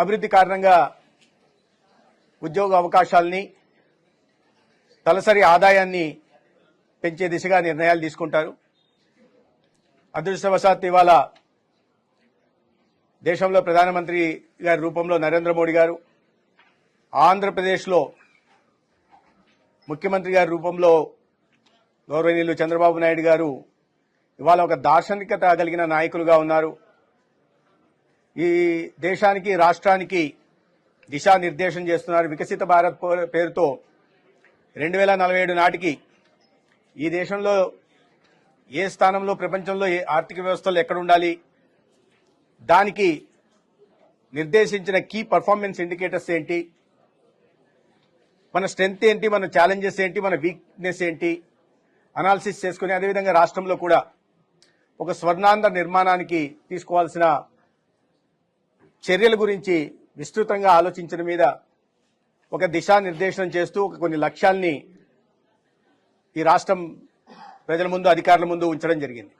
అభివృద్ధి కారణంగా ఉద్యోగ అవకాశాలని తలసరి ఆదాయాన్ని పెంచే దిశగా నిర్ణయాలు తీసుకుంటారు. అదృష్టవశాత్తు ఇవాళ దేశంలో ప్రధానమంత్రి గారి రూపంలో నరేంద్ర మోడీ గారు ఆంధ్రప్రదేశ్లో ముఖ్యమంత్రి గారి రూపంలో గౌరవనీయులు చంద్రబాబు నాయుడు గారు ఇవాళ ఒక దార్శనికత కలిగిన నాయకులుగా ఉన్నారు. ఈ దేశానికి రాష్ట్రానికి దిశానిర్దేశం చేస్తున్నారు వికసిత భారత్ పేరుతో. రెండు వేల నలభై ఏడు నాటికి ఈ దేశంలో ఏ స్థానంలో ప్రపంచంలో ఏ ఆర్థిక వ్యవస్థలు ఎక్కడ ఉండాలి? దానికి నిర్దేశించిన కీ పర్ఫార్మెన్స్ ఇండికేటర్స్ ఏంటి? మన స్ట్రెంగ్త్ ఏంటి? మన ఛాలెంజెస్ ఏంటి? మన వీక్నెస్ ఏంటి? అనాలిసిస్ చేసుకుని అదేవిధంగా రాష్ట్రంలో కూడా ఒక స్వర్ణాంధ్ర నిర్మాణానికి తీసుకోవాల్సిన చర్యల గురించి విస్తృతంగా ఆలోచించడం మీద ఒక దిశానిర్దేశనం చేస్తూ ఒక కొన్ని లక్ష్యాల్ని ఈ రాష్ట్రం ప్రజల ముందు అధికారుల ముందు ఉంచడం జరిగింది.